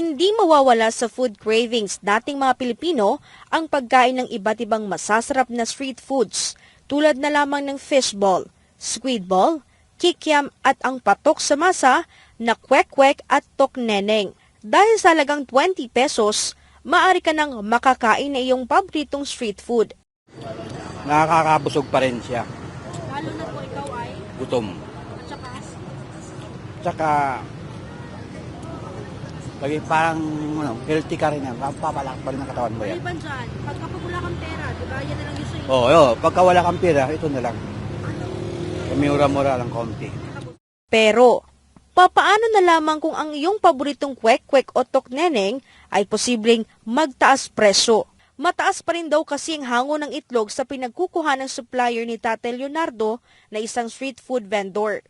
Hindi mawawala sa food cravings dating mga Pilipino ang pagkain ng iba't ibang masasarap na street foods tulad na lamang ng fishball, squid ball, kikiam at ang patok sa masa na kwek-kwek at tokneneng. Dahil sa lagang 20 pesos, maaari ka nang makakain na iyong paboritong street food. nakakabusog pa rin siya. Lalo na po ikaw ay Gutom. at Tsaka, lagi parang ano, healthy ka rin yan. Papalak pa rin ang katawan mo yan. dyan, pag kapag wala kang pera, di ba, yan na lang yung Oo, oh, pagka wala kang pera, ito na lang. Mura-mura lang konti. Pero, papaano na lamang kung ang iyong paboritong kwek-kwek o tokneneng ay posibleng magtaas presyo? Mataas pa rin daw kasi ang hango ng itlog sa pinagkukuha ng supplier ni Tate Leonardo na isang street food vendor.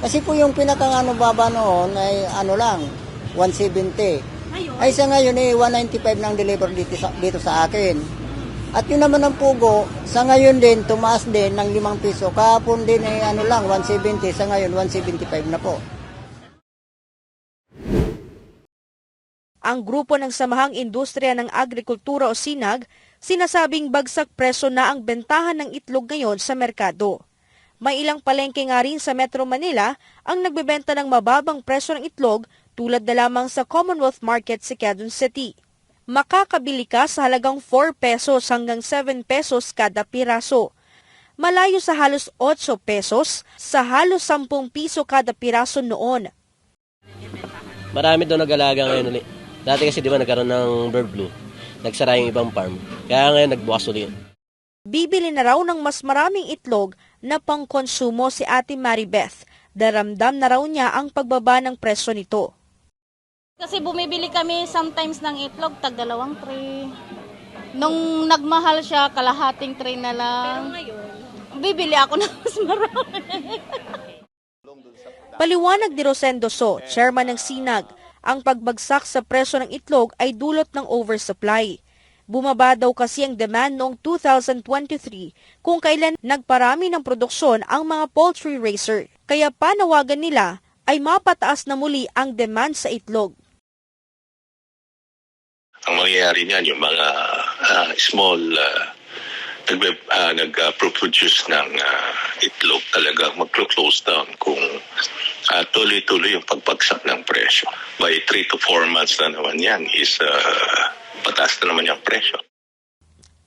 Kasi po yung pinakang ano baba noon ay ano lang, 170. Ngayon, Ay sa ngayon eh, 195 nang deliver dito sa, dito sa akin. At yun naman ang pugo, sa ngayon din, tumaas din ng 5 piso. Kahapon din eh, ano lang, 170. Sa ngayon, 175 na po. ang grupo ng Samahang Industriya ng Agrikultura o SINAG, sinasabing bagsak presyo na ang bentahan ng itlog ngayon sa merkado. May ilang palengke nga rin sa Metro Manila ang nagbebenta ng mababang presyo ng itlog tulad na lamang sa Commonwealth Market sa Quezon City. Makakabili ka sa halagang 4 pesos hanggang 7 pesos kada piraso. Malayo sa halos 8 pesos sa halos 10 piso kada piraso noon. Marami daw nag-alaga ngayon ulit. Dati kasi di ba nagkaroon ng bird flu. Nagsara yung ibang farm. Kaya ngayon nagbukas ulit. Bibili na raw ng mas maraming itlog na pangkonsumo si Ate Maribeth. Daramdam na raw niya ang pagbaba ng presyo nito. Kasi bumibili kami sometimes ng itlog, tag dalawang tray. Nung nagmahal siya, kalahating tray na lang. Pero ngayon? Bibili ako ng mas marami. Paliwanag ni Rosendo So, chairman ng SINAG, ang pagbagsak sa presyo ng itlog ay dulot ng oversupply. Bumaba daw kasi ang demand noong 2023 kung kailan nagparami ng produksyon ang mga poultry raiser. Kaya panawagan nila ay mapataas na muli ang demand sa itlog. ang mangyayari niyan yung mga ah, small uh, nag uh, nag-produce ng ah, itlog talagang maglo-close down kung ah, tuloy-tuloy yung pagbagsak ng presyo. By 3 to 4 months na naman yan is ah, pataas na naman yung presyo.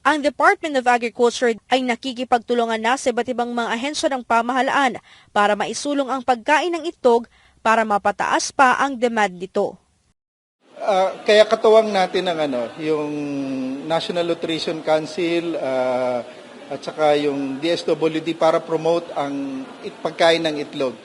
Ang Department of Agriculture ay nakikipagtulungan na sa iba't ibang mga ahensya ng pamahalaan para maisulong ang pagkain ng itlog para mapataas pa ang demand nito. Ah, kaya katuwang natin ang ano, yung National Nutrition Council ah, at saka yung DSWD para promote ang pagkain ng itlog.